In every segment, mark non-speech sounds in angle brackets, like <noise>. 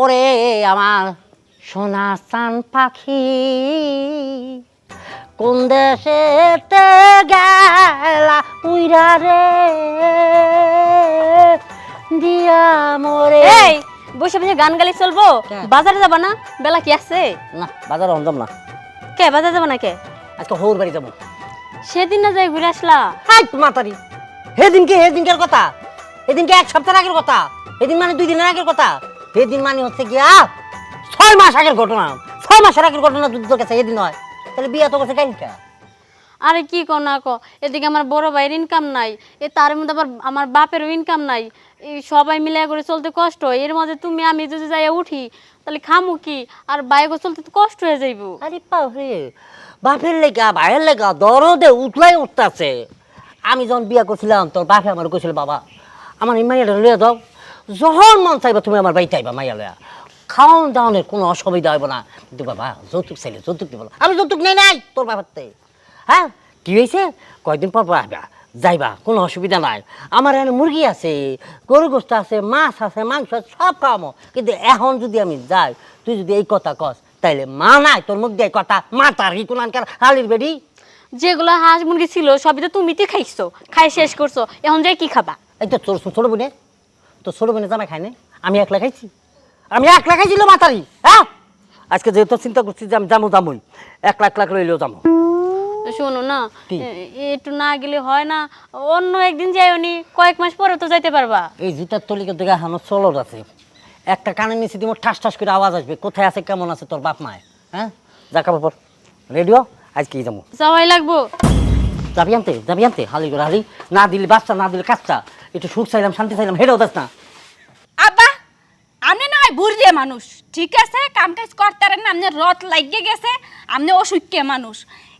ওরে আমার সোনা চান পাখি কোন দেশেতে গেলা উইরা রে? দিয়া মরে এই বসে বসে গান গালি চলবো? বাজারে যাবা না? বেলা কি আছে? না বাজার অন্ধম না। কে বাজারে যাবা না কে? আজকে হৌর বাড়ি যাব। সেদিন না যাই ঘুরে আসলা। হাই মাতারি সেদিনকে সেদিনকার কথা? এদিনকে এক সপ্তাহ আগের কথা? এদিন মানে দুই দিনের আগের কথা? সেদিন মানে হচ্ছে গিয়া ছয় মাস আগের ঘটনা। ছয় মাসের আগের ঘটনা যুদ্ধ গেছে এদিন হয় তাহলে বিয়া তো করছে কালটা আরে কি কো না কো এদিকে আমার বড় ভাইয়ের ইনকাম নাই এ তার মধ্যে আবার আমার বাপেরও ইনকাম নাই এই সবাই মিলে করে চলতে কষ্ট হয়। এর মাঝে তুমি আমি যদি যাই উঠি তাহলে খামু কি? আর বাইকে চলতে তো কষ্ট হয়ে যাইব। আরে বাপরে বাপের লেগা ভাইয়ের লেগা দরদে উঠলাই উঠতেছে। আমি যখন বিয়া করছিলাম তোর বাপে আমার কইছিল বাবা আমার এই মাইয়াটা লইয়া দাও যখন মন চাইবা তুমি আমার বাড়িতে আইবা মাইয়া লইয়া খাওয়ান দাওয়ানের কোনো অসুবিধা হইব না। কিন্তু বাবা যৌতুক চাইলে যৌতুক দিব। আমি যৌতুক নেই নাই তোর বাবাতে হ্যাঁ? কি হয়েছে কয়দিন পর পর আসবা যাইবা কোনো অসুবিধা নাই। আমার এখানে মুরগি আছে গরু গোস্ত আছে মাছ আছে মাংস আছে সব খাওয়ামো। কিন্তু এখন যদি আমি যাই তুই যদি এই কথা কস তাইলে মা নাই তোর মুখ দিয়ে কথা। মা তার কি কোন হালির বেডি? যেগুলো হাঁস মুরগি ছিল সবই তো তুমি তো খাইছো। খাই শেষ করছ। এখন যাই কি খাবা? এই তো তোর ছোট বোনে তোর ছোট বোনে জামাই খায় না আমি একলা খাইছি। আমি একলা খাইছিল মাতারি হ্যাঁ? আজকে যেহেতু চিন্তা করছি যে আমি যাব যাবোই এক লাখ লাখ লইলেও যাব শোনো না? একটু না গেলে হয় না অন্য একদিন যাইওনি কয়েক মাস পরে তো যাইতে পারবা। এই জুতার তলিকে দিকে হানো চলর আছে। একটা কানে নিচে দিব ঠাস ঠাস করে আওয়াজ আসবে কোথায় আছে কেমন আছে তোর বাপ মায় হ্যাঁ? যা কাপড় পর। রেডিও আজকে যাব যাওয়াই লাগবো। যাবি আনতে যাবি আনতে হালি করে হালি। না দিলে বাচ্চা না দিলে কাজটা একটু সুখ চাইলাম শান্তি চাইলাম হেরেও দাস না। আব্বা আপনি না হয় বুড়িয়ে মানুষ ঠিক আছে? কাম কাজ করতে পারেন না আপনার রথ লাগিয়ে গেছে আপনি অসুখকে মানুষ।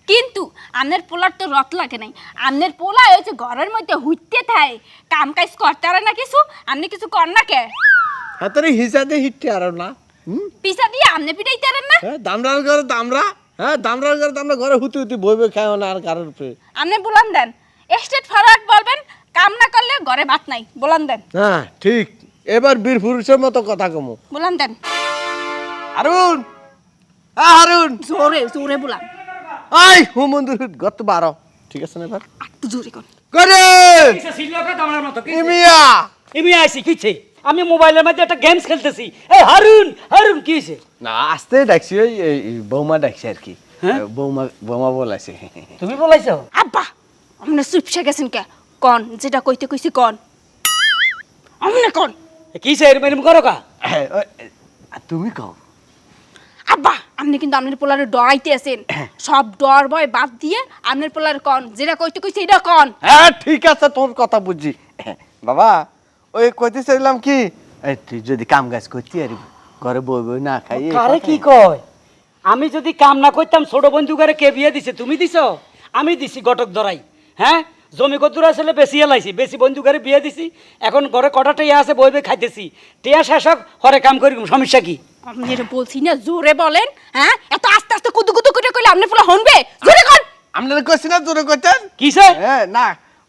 কিন্তু আপনার পোলার তো রথ লাগে নাই। আপনার পোলা হয়েছে ঘরের মধ্যে হুইতে থাকে কাম কাজ করতে পারে না কিছু? আপনি কিছু কর না কে? হাতারে হিসাবে হিটতে আরও না পিসা দিয়ে আপনি পিটাইতে পারেন না? হ্যাঁ দামরার ঘরে দামরা হ্যাঁ দামরার ঘরে দামরা ঘরে হুতি হুতি বই বই খায় না আর কারোর উপরে। আপনি বলান দেন। স্টেট ফরওয়ার্ড বলবেন কাম না করলে ঘরে ভাত নাই বলান দেন। হ্যাঁ ঠিক। এবার বীর পুরুষের মতো কথা কমু। বলান দেন। হারুন! হ্যাঁ হারুন! জোরে জোরে বলান আই হুমন্দুর গত বারো। ঠিক আছে না এবার? একটু জোরে কর করে ইমিয়া! এমনি আইছি কিছে আমি মোবাইলের মধ্যে একটা গেমস খেলতেছি। এই হারুন! হারুন কি হইছে না আসতে ডাকছি ওই বৌমা ডাকছি আর কি। হ্যাঁ? বৌমা বৌমা বলাইছে। তুমি বলাইছো? আব্বা আপনি চুপসে গেছেন কে? কন যেটা কইতে কইছি কন। আপনি কন? কিছে এরম এরম করো কা? হ্যাঁ, তুমি কও। আব্বা আপনি কিন্তু আপনার পোলারে ডরাইতে আছেন সব ডর ভয় বাদ দিয়ে আপনার পোলারে কন যেটা কইতে কইছি এটা কন। হ্যাঁ ঠিক আছে তোর কথা বুঝছি বাবা ওই কইতে চাইলাম কি? এই তুই যদি কাম কাজ করতি আর ঘরে বই বই না খাই কারে কি কয়? আমি যদি কাম না করতাম ছোট বন্ধু করে কে বিয়ে দিছে? তুমি দিছো? আমি দিছি গটক ধরাই। হ্যাঁ? জমি কদ্দুর আসলে বেশি এলাইছি বেশি বন্ধু করে বিয়ে দিছি এখন ঘরে কটা টিয়া আছে বই বই খাইতেছি। টিয়া শেষ হোক হরে কাম করি সমস্যা কি? আপনি এটা বলছি না জোরে বলেন হ্যাঁ? এত আস্তে আস্তে কুদু কুদু করে কইলে আপনার পোলা হনবে? জোরে কন! আপনারা কইছি না তোরে কইতেন? কিসে? হ্যাঁ না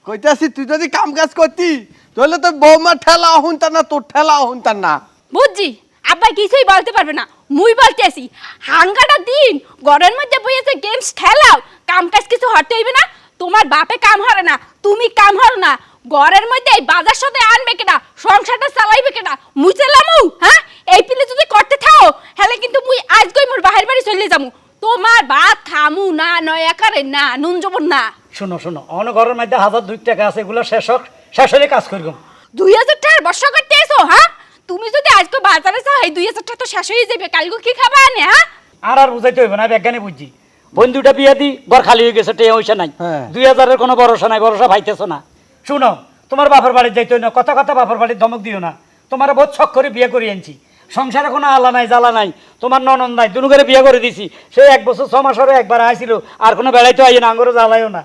কইতাছি তুই যদি কাম কাজ করতি তাহলে তো বৌমা ঠেলা হুনতার না তোর ঠেলা হুনতার না। বুঝছি আব্বা কিছুই বলতে পারবে না মুই বলতে আসি হাঙ্গাটা দিন ঘরের মধ্যে বইয়েছে গেমস খেলাও কাম কাজ কিছু হতে হইবে না তোমার বাপে কাম হারে না তুমি কাম হারো না। ঘরের মধ্যে এই বাজার সাথে আনবে কেনা সংসারটা চালাইবে কেনা মুই চালামু হ্যাঁ? এই পিলে যদি করতে থাও হেলে কিন্তু মুই আজ কই মোর বাহির বাড়ি চলে যামু। তোমার ভাত খামু না নয় একারে না নুন জবর না। শোনো শোনো অন্য ঘরের মধ্যে হাজার দুই টাকা আছে এগুলো শেষ হোক শেষ হলে কাজ করব দুই হাজার টাকার বর্ষা করতে এসো হ্যাঁ? তুমি যদি আজকে বাজারে যাও এই দুই হাজার টাকা তো শেষ হয়ে যাবে কালকে কি খাবা আনে হ্যাঁ? আর আর বুঝাইতে হইব না বিজ্ঞানী বুঝছি। বন্ধুটা বিয়ে দি ঘর খালি হয়ে গেছে টেয়া হইছে নাই। হ্যাঁ। দুই হাজারের কোনো ভরসা নাই ভরসা ভাইতেছো না। শুনো তোমার বাপের বাড়ি যাইতে না কথা কথা বাপের বাড়ির ধমক দিও না। তোমার বহুত ছক করে বিয়ে করে আনছি। সংসারে কোনো আলা নাই জ্বালা নাই। তোমার ননদ নাই দুনু করে বিয়ে করে দিছি। সে এক বছর ছ মাস হরে একবার আইছিল আর কোনো বেড়াইতে আইয়ে না আঙ্গরও জ্বালাইও না।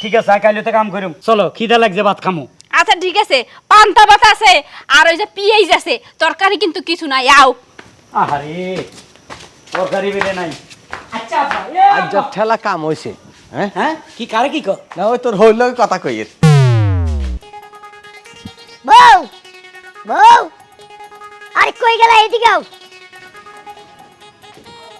ঠিক আছে কাইলে কাম করিম। চলো খিদা লাগছে ভাত খামো। আচ্ছা ঠিক আছে পান্তা ভাত আছে আর ওই যে পিঁয়াজ আছে তরকারি কিন্তু কিছু নাই আও। আহারে তরকারি বেড়ে নাই। আজ ঠেলা কাম হইছে হ্যাঁ? হ্যাঁ? কি কারে কি কর? না ওই তোর হইল কথা কইয়ের। বউ বউ আরে কই গেলা এদিকে আও।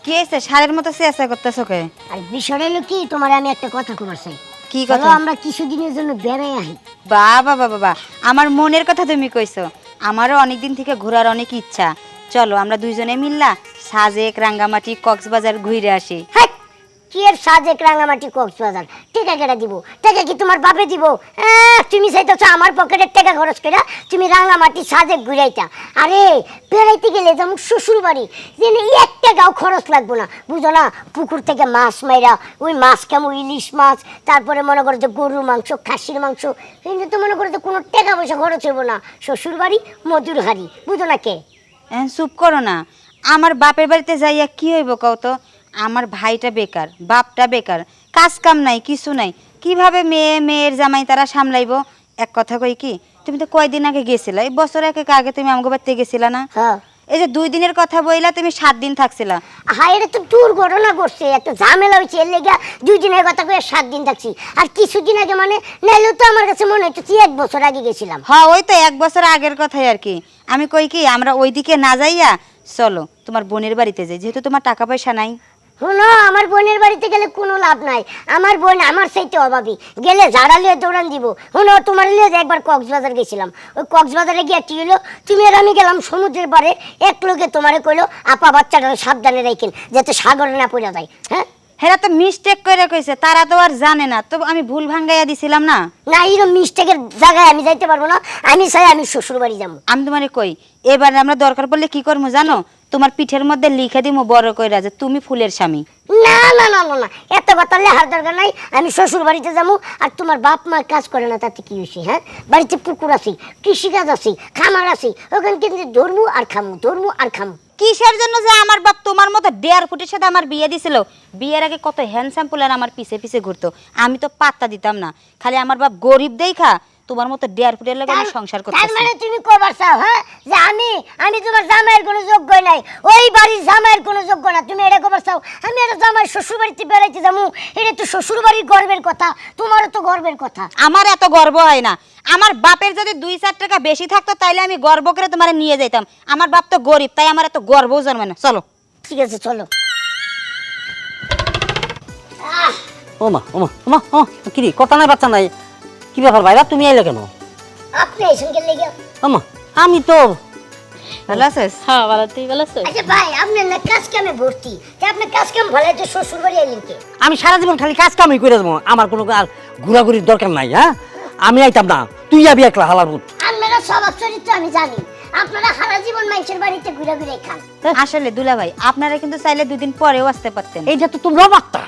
কি সারের মতো চেষ্টা করতেছো কে? আর বিষয়টা হলো কি? তোমার আমি একটা কথা কবার চাই। কি কথা? আমরা কিছুদিনের জন্য বেড়াই আহি বাবা বাবা বাবা আমার মনের কথা তুমি কইছো। আমারও অনেক দিন থেকে ঘোরার অনেক ইচ্ছা। চলো আমরা দুইজনে মিললা সাজেক রাঙ্গামাটি কক্সবাজার ঘুরে আসি। হ্যাঁ কি এর সাজেক রাঙামাটি কক্সবাজার? টাকা কেটে দিব। টাকা কি তোমার বাপে দিব? আহ, তুমি চাইতেছো আমার পকেটের টাকা খরচ করে তুমি রাঙামাটি সাজেক ঘুরাইতা। আরে বেড়াইতে গেলে যেমন শ্বশুর বাড়ি যেন এক টাকাও খরচ লাগবো না। বুঝো না পুকুর থেকে মাছ মাইরা ওই মাছ কেমন ইলিশ মাছ তারপরে মনে করো যে গরুর মাংস খাসির মাংস কিন্তু তো মনে করো যে কোনো টাকা পয়সা খরচ হব না। শ্বশুর বাড়ি মধুর হাড়ি। বুঝো না কে? চুপ করো না। আমার বাপের বাড়িতে যাইয়া কি হইব কও তো? আমার ভাইটা বেকার বাপটা বেকার কাজ কাম নাই কিছু নাই। কীভাবে মেয়ে মেয়ের জামাই তারা সামলাইবো? এক কথা কই কি তুমি তো কয়দিন আগে গেছিলা এই বছর এক এক আগে তুমি আমাকে বাড়িতে গেছিলা না? হ্যাঁ। এই যে দুই দিনের কথা বইলা তুমি সাত দিন থাকছিলা। হায় এটা তো দুর্ঘটনা করছে একটা ঝামেলা হয়েছে এর লেগে দুই দিনের কথা কয়ে সাত দিন থাকছি। আর কিছুদিন আগে মানে নাইলে তো আমার কাছে মনে হচ্ছে তুই এক বছর আগে গেছিলাম। হ্যাঁ ওই তো এক বছর আগের কথাই আর কি। আমি কই কি আমরা ওইদিকে না যাইয়া চলো, তোমার বোনের বাড়িতে যাই, যেহেতু তোমার টাকা পয়সা নাই। শোনো, আমার বোনের বাড়িতে গেলে কোনো লাভ নাই। আমার বোন আমার সেইতে অভাবী। গেলে ঝাড়া লিয়ে দৌড়ান দিব। শোনো, তোমার লিয়ে যে একবার কক্সবাজার গেছিলাম। ওই কক্সবাজারে গিয়ে কি হলো তুমি আর আমি গেলাম সমুদ্রের পারে এক লোকে তোমারে কইলো, আপা বাচ্চাটা সাবধানে রাখেন যাতে সাগরে না পড়ে যায়। হ্যাঁ? হেরা তো মিস্টেক করে কইছে তারা তো আর জানে না। তো আমি ভুল ভাঙ্গাইয়া দিছিলাম না? না এরকম মিস্টেকের জায়গায় আমি যাইতে পারব না। আমি চাই আমি শ্বশুর বাড়ি যাব। আমি তোমারে কই এবার আমরা দরকার পড়লে কি করব জানো? তোমার পিঠের মধ্যে লিখে দিমু বড় কইরা যে তুমি ফুলের স্বামী। না না না না না। এত কথা লেহার দরকার নাই। আমি শ্বশুর বাড়িতে যাব আর তোমার বাপ মা কাজ করে না তাতে কি হয়েছে হ্যাঁ? বাড়িতে পুকুর আছি কৃষিকাজ আছি খামার আছি ওখানে কিন্তু ধরবো আর খামু ধরবো আর খামু। কিসের জন্য যে আমার বাপ তোমার মতো দেড় ফুটের সাথে আমার বিয়ে দিছিল? বিয়ের আগে কত হ্যান্ডসাম পুলার আমার পিছে পিছে ঘুরতো। আমি তো পাত্তা দিতাম না। খালি আমার বাপ গরিব দেখা তোমার মতো দেড় ফুটের লাগে আমি তার- সংসার তার করতেছি। মানে তুমি কবার চাও হ্যাঁ? যে আমি আমি তোমার জামাইয়ের কোনো যোগ্য নাই। ওই বাড়ির জামাইয়ের কোনো যোগ্য না। তুমি এটা কবার চাও? আমি একটা জামাই শ্বশুর বাড়িতে বেড়াইতে যাব। এটা তো শ্বশুর বাড়ির গর্বের কথা। তোমারও তো গর্বের কথা। আমার এত গর্ব হয় না। আমার বাপের যদি দুই চার টাকা বেশি থাকতো তাইলে আমি গর্ব করে তোমার নিয়ে যাইতাম। আমার বাপ তো গরিব তাই আমার এত গর্বও জন্মে না। চলো। ঠিক আছে চলো। ওমা ওমা ওমা ও কি রে? কথা নাই বাচ্চা নাই? কি ব্যাপার ভাইরা তুমি আইলে কেন? আপনি এসেন কে লেগে? ওমা আমি তো ভালো আছিস? হ্যাঁ ভালো তুই ভালো আছিস? আচ্ছা ভাই আপনার না কাজ কামে ভর্তি। তা আপনি কাজ কাম ভালো তো শ্বশুর বাড়ি এলেন কে? আমি সারা জীবন খালি কাজ কামই করে যাব। আমার কোনো আর ঘোরাঘুরির দরকার নাই হ্যাঁ? আমি আইতাম না। তুই যাবি একলা হালার ভূত। আপনারা স্বভাব চরিত্র আমি জানি। আপনারা সারা জীবন মানুষের বাড়িতে ঘুরে ঘুরে খান। আসলে দুলা ভাই আপনারা কিন্তু চাইলে দুদিন পরেও আসতে পারতেন। এইটা তো তোমরা পারতা।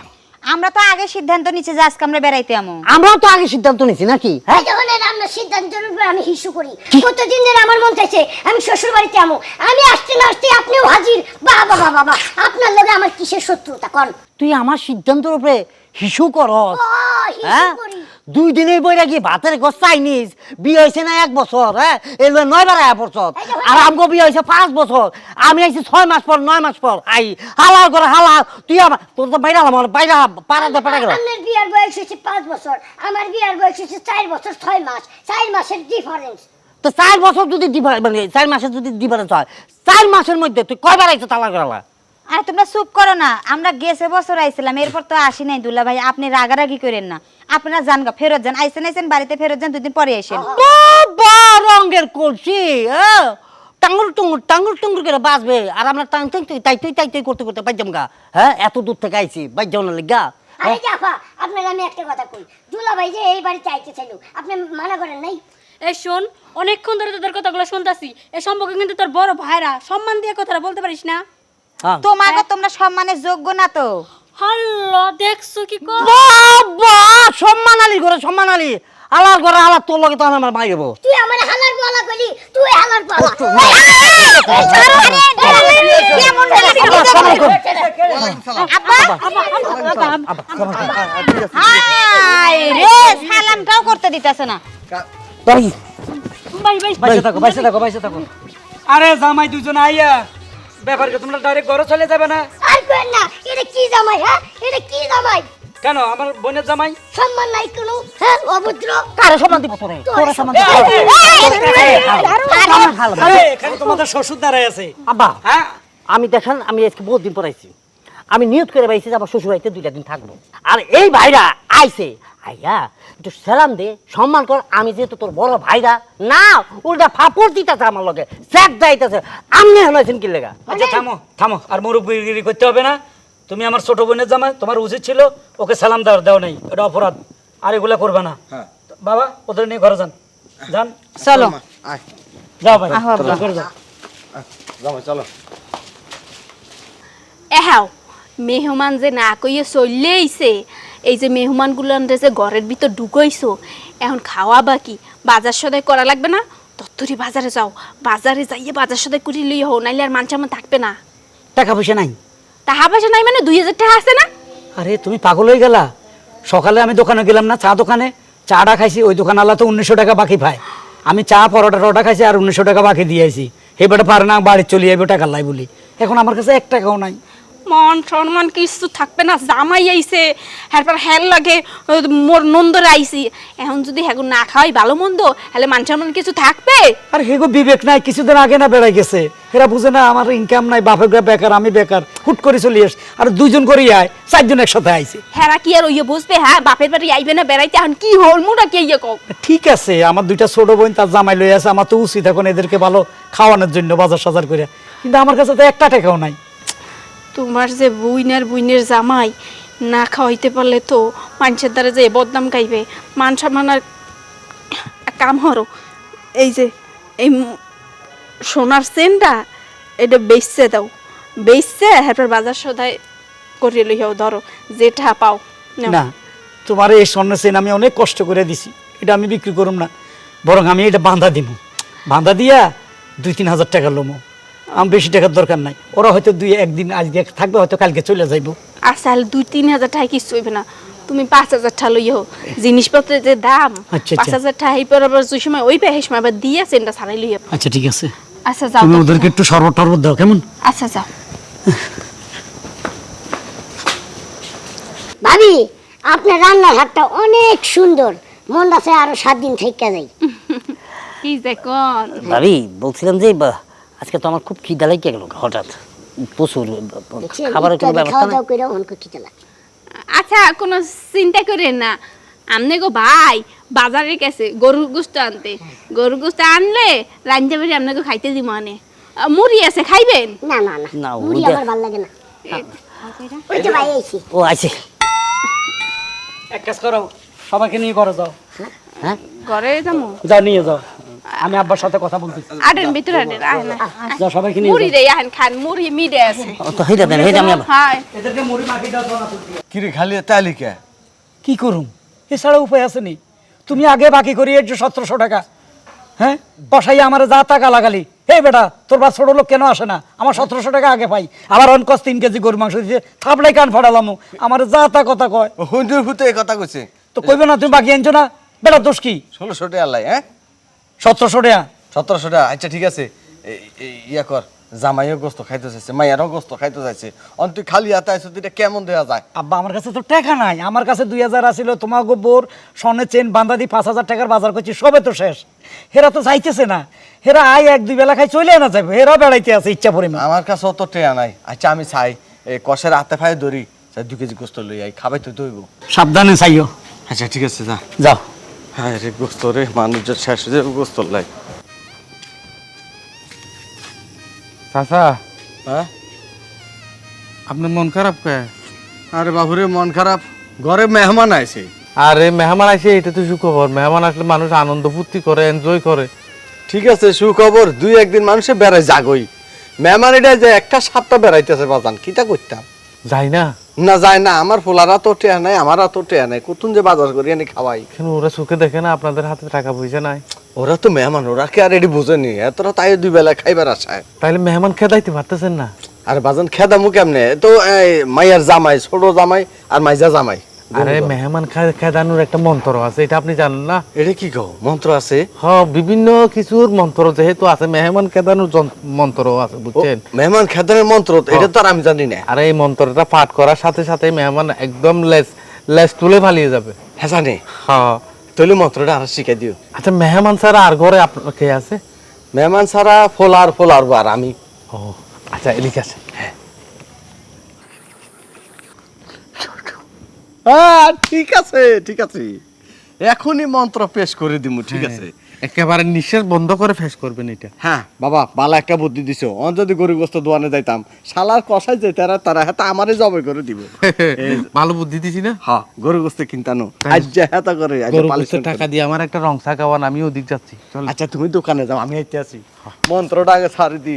আমরা তো আগে সিদ্ধান্ত নিচ্ছি যে আজকে আমরা বেড়াইতে আমো আমরাও তো আগে সিদ্ধান্ত নিছি নাকি হ্যাঁ? এই যখন আমরা সিদ্ধান্তের উপরে আমি হিসু করি। কতদিন ধরে আমার মন চাইছে আমি শ্বশুর বাড়িতে আমো আমি আসতে না আসতে আপনিও হাজির। বাবা বাবা বাবা আপনার লগে আমার কিসের শত্রুতা? কন। তুই আমার সিদ্ধান্তের উপরে হিসু করস। ও, হিসু হ্যাঁ? করি। দুই দিনের বইরা কি ভাতের গোস চাইনিস। বিয়ে হয়েছে না এক বছর হ্যাঁ? এলো নয় বার আয়া বছর আর আমগো বিয়ে হয়েছে পাঁচ বছর। আমি আইছি ছয় মাস পর নয় মাস পর। আই হালার করে হালা তুই আমার তোর তো বাইরে আমার বাইরে পাড়াতে পাড়া গেল বিয়ার বয়স হচ্ছে পাঁচ বছর। আমার বিয়ার বয়স হচ্ছে চার বছর ছয় মাস। চার মাসের ডিফারেন্স তো চার বছর যদি ডিফারেন্স মানে চার মাসের যদি ডিফারেন্স হয় চার মাসের মধ্যে তুই কয়বার আইছো তালাক করালা? আর তোমরা চুপ করো না। আমরা গেছে বছর আইছিলাম এরপর তো আসি নাই দুলা ভাই আপনি রাগারাগি করেন না। আপনারা যান গা ফেরত যান। আইসেন আইসেন বাড়িতে ফেরত যান দুদিন পরে আসেন। বাবা রঙের কলসি হ্যাঁ টাঙ্গুর টুঙ্গুর টাঙ্গুর টুঙ্গুর করে বাঁচবে আর আমরা টাং টাং তুই তাই তুই তাই তুই করতে করতে বাইজাম গা। হ্যাঁ এত দূর থেকে আইছি বাইজাও না লিগা। আরে জাফা আপনাকে আমি একটা কথা কই। দুলা ভাই যে এই বাড়িতে আইতে চাইল আপনি মানা করেন নাই? এই শোন অনেকক্ষণ ধরে তোদের কথাগুলো শুনতাছি। এ সম্পর্কে কিন্তু তোর বড় ভাইরা সম্মান দিয়ে কথাটা বলতে পারিস না। তোমাকে তোমরা সম্মানের যোগ্য না তো হল্লো দেখছ কি কর বাবা সম্মান আলী করে সম্মান আলী আলার করে আলার তোর লগে তখন আমার মাই হব তুই আমার হালার পালা কইলি তুই হালার পালা কেমন হাই রে সালামটাও করতে দিতেছে না ভাই ভাই ভাই বাইসে থাকো বাইসে থাকো বাইসে থাকো আরে জামাই দুজন আইয়া ব্যাপারকে তোমরা ডাইরেক্ট ঘরে চলে যাবে না। আর কই না এটা কি জামাই হ্যাঁ? এটা কি জামাই? কেন আমার বোনের জামাই? সম্মান নাই কোনো হ্যাঁ অভদ্র? কারে সম্মান দিব তোরে তোরে সম্মান দিব আরে এখানে তোমাদের শ্বশুর দাঁড়ায় আছে। আব্বা হ্যাঁ? আমি দেখেন আমি আজকে বহুত দিন পর আইছি। আমি নিয়ত করে পাইছি যে আমার শ্বশুর আইতে দুইটা দিন থাকব। আর এই ভাইরা আইছে আইয়া একটু সালাম দে সম্মান কর আমি যেহেতু তোর বড় ভাইরা না উল্টা ফাপড় দিতেছে আমার লগে স্যাক যাইতেছে আমনে হলাইছেন কি লেগা? আচ্ছা থামো থামো আর মুরব্বীগিরি করতে হবে না। তুমি আমার ছোট বোনের জামাই তোমার উচিত ছিল ওকে সালাম দেওয়ার দেওয়া নেই এটা অপরাধ আর এগুলা করবে না। বাবা ওদের নিয়ে ঘরে যান যান। চলো। আয়। যাও ভাই ঘরে যাও। জামাই চলো। এহাও মেহমান যে না কইয়ে চললে আইছে এই যে মেহমানগুলো যে ঘরের ভিতর ঢুকাইছো এখন খাওয়া বাকি বাজার সদাই করা লাগবে না? তত্তরি বাজারে যাও বাজারে যাইয়ে বাজার সদাই করে লই হো নাইলে আর মানচামন থাকবে না। টাকা পয়সা নাই। টাকা পয়সা নাই মানে দুই হাজার টাকা আছে না? আরে তুমি পাগল হয়ে গেলা। সকালে আমি দোকানে গেলাম না চা দোকানে। চাটা খাইছি ওই দোকান আলা তো উনিশশো টাকা বাকি পায়। আমি চা পরোটা টরোটা খাইছি আর উনিশশো টাকা বাকি দিয়েছি এবারে পারে না বাড়ি চলে যাবে টাকা লাই বলি। এখন আমার কাছে এক টাকাও নাই। মন সম্মান কিছু থাকবে না। জামাই আইছে হ্যারপর হ্যাল লাগে মোর নন্দরে আইছি। এখন যদি হ্যাগো না খাওয়াই ভালো মন্দ হলে মান সম্মান কিছু থাকবে? আর হেগো বিবেক নাই কিছুদিন আগে না বেড়াই গেছে। এরা বুঝে না আমার ইনকাম নাই বাপের ঘরে বেকার আমি বেকার। হুট করে চলে আস আর দুইজন করে আয় চারজন একসাথে আইছে। হেরা কি আর ওইয়ে বুঝবে হ্যাঁ? বাপের বাড়ি আইবে না বেড়াইতে এখন কি হল মুটা কে ইয়ে কও? ঠিক আছে আমার দুইটা ছোট বোন তার জামাই লই আছে আমার তো উচিত এখন এদেরকে ভালো খাওয়ানোর জন্য বাজার সাজার করে কিন্তু আমার কাছে তো একটা টাকাও নাই। তোমার যে বুইনের বুইনের জামাই, না খাওয়াইতে পারলে তো মানুষের দ্বারা যে বদনাম গাইবে মান সম্মান আর কাম হরো এই যে, এই সোনার চেনটা, এটা বেচছে দাও বেচছে হ্যাঁ বাজার সদায় করিয়ে লইয়াও ধরো, যেটা পাও না, তোমার এই স্বর্ণ চেন আমি অনেক কষ্ট করে দিছি, এটা আমি বিক্রি করুম না, বরং আমি এটা বাঁধা দিব বাঁধা দিয়া দুই তিন হাজার টাকা লোমো। আমার বেশি টাকার দরকার নাই। ওরা হয়তো দুই একদিন আজকে থাকবে হয়তো কালকে চলে যাইবো। আচ্ছা দুই তিন হাজার টাকা কিছু হইবে না। তুমি পাঁচ হাজার টাকা লইও। জিনিসপত্রের যে দাম আচ্ছা, পাঁচ আচ্ছা। হাজার টাকা এই পর আবার যে সময় ওই পেহে সময় আবার দিয়ে চেনটা ছাড়াই লইয়া আচ্ছা ঠিক আছে। আচ্ছা যাও তুমি ওদেরকে একটু শরবত টরবত দাও কেমন? আচ্ছা যাও। ভাবি আপনার রান্নার হাতটা অনেক সুন্দর। মন আছে আরও সাত দিন থেকে যাই। <laughs> কি কোন? ভাবি বলছিলাম যে বা, আজকে তো আমার খুব খিদা লাগিয়ে গেল হঠাৎ। প্রচুর খাবারের কোনো ব্যবস্থা নাই। লাগে। আচ্ছা কোনো চিন্তা করেন না। আমনে গো ভাই বাজারে গেছে গরুর গোস্ত আনতে। গরুর গোস্ত আনলে রান্না বাড়ি আপনাকে খাইতে দিব মানে মুড়ি আছে খাইবেন? না না না। না, মুড়ি আমার ভালো লাগে না। ওই তো ভাই আইছি। ও আছে এক কাজ করো সবাইকে নিয়ে করো যাও। হ্যাঁ? ঘরে যাব যাও নিয়ে যাও। আমি আব্বার সাথে কথা বলতেছি। আটেন ভিতরে আটেন আহেন যাও সবাইকে নিয়ে মুড়ি রে আহেন খান মুড়ি মিডে আছে। ও তো হেটা দেন হেটা আমি হ্যাঁ। এদেরকে মুড়ি মাখি দাও তো না কিরে খালি তালিকা কি? করুম? এছাড়া উপায় আছে নি? তুমি আগে বাকি করি এর যে সতেরোশো টাকা। হ্যাঁ? বসাই আমার যা টাকা লাগালি হে বেটা তোর বা ছোট লোক কেন আসে না? আমার সতেরোশো টাকা আগে পাই। আবার অনকস তিন কেজি গরু মাংস দিচ্ছে থাপলাই কান ফাড়ালাম আমার যা তা কথা কয়। হুন্দুর ভূতে এই কথা কইছে। তো কইবে না তুমি বাকি আনছো না? বেটা দোষ কি? ষোলোশো টাকা লাই হ্যাঁ? সতেরোশো টাকা। সতেরোশো টাকা? আচ্ছা ঠিক আছে। ইয়া কর জামাইও গোস্ত খাইতে চাইছে মাইয়ারও গোস্ত খাইতে চাইছে। অন তুই খালি হাতে আইসো তুই এটা কেমন দেওয়া যায়? আব্বা আমার কাছে তো টাকা নাই। আমার কাছে দুই হাজার আসিল তোমার বোর স্বর্ণের চেন বান্ধা দিয়ে পাঁচ হাজার টাকার বাজার করছি সবে তো শেষ। হেরা তো চাইতেছে না। হেরা আয় এক দুই বেলা খাই চলে না যাবে হেরা বেড়াইতে আছে ইচ্ছা পরিমাণ আমার কাছে অত টেয়া নাই। আচ্ছা আমি চাই এই কষের হাতে ফাই ধরি দু কেজি গোস্ত লই আই খাবাই তো দইব। সাবধানে চাইও। আচ্ছা ঠিক আছে যা। যাও। হ্যাঁ রে গোস্ত রে মানুষ যে শেষ হয়ে যাবে গোস্ত লাই। চাচা। হ্যাঁ? আপনার মন খারাপ কে? আরে বাবুরে মন খারাপ। ঘরে মেহমান আইছে। আরে মেহমান আসে এটা তো সুখবর। মেহমান আসলে মানুষ আনন্দ ফুর্তি করে এনজয় করে। ঠিক আছে সুখবর। দুই একদিন মানুষে বেড়ায় জাগই। মেহমান এটা যে একটা সাতটা বেড়াইতেছে বাজান কিতা করতাম যাই না। না যায় না আমার ফোলারা তো টেয়া নাই আমার তো টেয়া নাই। কতুন যে বাজার করি এনে খাওয়াই। কেন ওরা চোখে দেখে না আপনাদের হাতে টাকা পয়সা নাই। ওরা তো মেহমান ওরা কে আর এটি বুঝেনি এতরা তাই দুই বেলা খাইবার আশায়। তাইলে মেহমান খেদাইতে পারতেছেন না? আর বাজান খেদামু কেমনে? তো মাইয়ার জামাই ছোট জামাই আর মাইজা জামাই। আরে মেহমান খেদানোর একটা মন্ত্র আছে এটা আপনি জানেন না? এটা কি কও মন্ত্র আছে? হ বিভিন্ন কিছুর মন্ত্র যেহেতু আছে মেহমান খেদানোর মন্ত্র আছে বুঝছেন? মেহমান খেদানের মন্ত্র এটা তো আর আমি জানি না। আর এই মন্ত্রটা পাঠ করার সাথে সাথে মেহমান একদম লেজ লেজ তুলে পালিয়ে যাবে। হ্যাঁ জানে। হ্যাঁ। তাহলে মন্ত্রটা আর শিখাই দিও। আচ্ছা মেহমান স্যার আর ঘরে আপনার কে আছে? মেহমান ছাড়া ফোলার ফোলার আর আমি। ও আচ্ছা এদিকে আছে হ্যাঁ ঠিক আছে ঠিক আছে। এখনই মন্ত্র পেশ করে দিমু ঠিক আছে। একেবারে নিঃশ্বাস বন্ধ করে ফেস করবেন এটা। হ্যাঁ। বাবা বালা একটা বুদ্ধি দিছো। অন যদি গরিবস্ত দোয়ানে যাইতাম শালার কষাই যে তারা তারা হ্যাঁ আমারে জবাই করে দিব। <laughs> ভালো বুদ্ধি দিছি না? হ্যাঁ গরু গোস্ত কিনতানো আজ যে হেতা করে আজ গরু টাকা দিয়ে আমার একটা রং খাওয়ান আমি ওদিক যাচ্ছি। চল। আচ্ছা তুমি দোকানে যাও আমি আইতে আছি। মন্ত্রটা আগে ছাড়ি দি।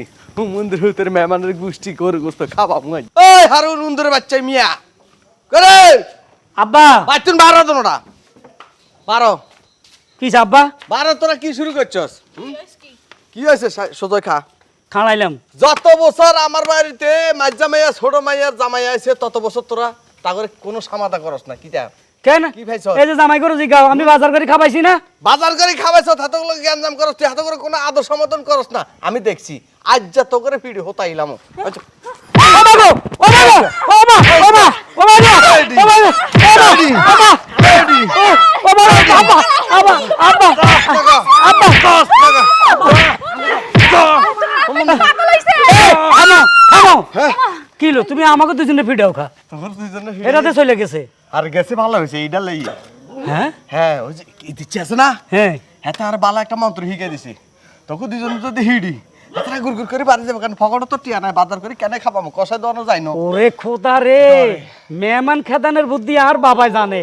মন্দির ভিতরে মেহমানের গোষ্ঠী গরু গোস্ত খাবা মুই ওই হারুন উন্দরের বাচ্চা মিয়া। করে! আব্বা। বাচ্চুন বারো তোরা বারো। কি আব্বা? বারো তোরা কি শুরু করছস? কি হয়েছে সোজয় খা। খাড়াইলাম যত বছর আমার বাড়িতে মাইয়া ছোট মাইয়ার জামাই তত বছর তোরা তা করে কোনো সামাদা করস না কি তা? কেন? কি ভাইছ এই যে জামাই করে জিগাও আমি বাজার করে খাবাইছি না? বাজার করে খাওয়াইছ হাতে গুলো জ্ঞান জাম করস তুই হাতে করে কোনো আদর সমর্থন করস না। আমি দেখছি আজ যা তো করে পিড়ি হতাইলাম আচ্ছা ও বাবু ও বাবু ও মা। ও মা ও মা ও মা ও মা ও মা আব্বা আব্বা আব্বা আব্বা থামো থামো কি লো তুমি আমাকে দুজনে ফিডাও খা তোর দুইজনে এটাতে চলে গেছে। আর গেছে ভালো হয়েছে এইটা লই হ্যাঁ? হ্যাঁ ওই যে কি দিচ্ছে আছে না? হ্যাঁ। হ্যাঁ আর বালা একটা মন্ত্র শিখে দিছি। তখন দুজন যদি হিডি হাতরা গুড় গুড় করে বাড়ি যাবে কারণ ফগড় তো টিয়া নাই বাজার করে কেন খাবাম কষাই দেওয়ানো যায় না। ওরে খোদা রে মেহমান খেদানের বুদ্ধি আর বাবাই জানে।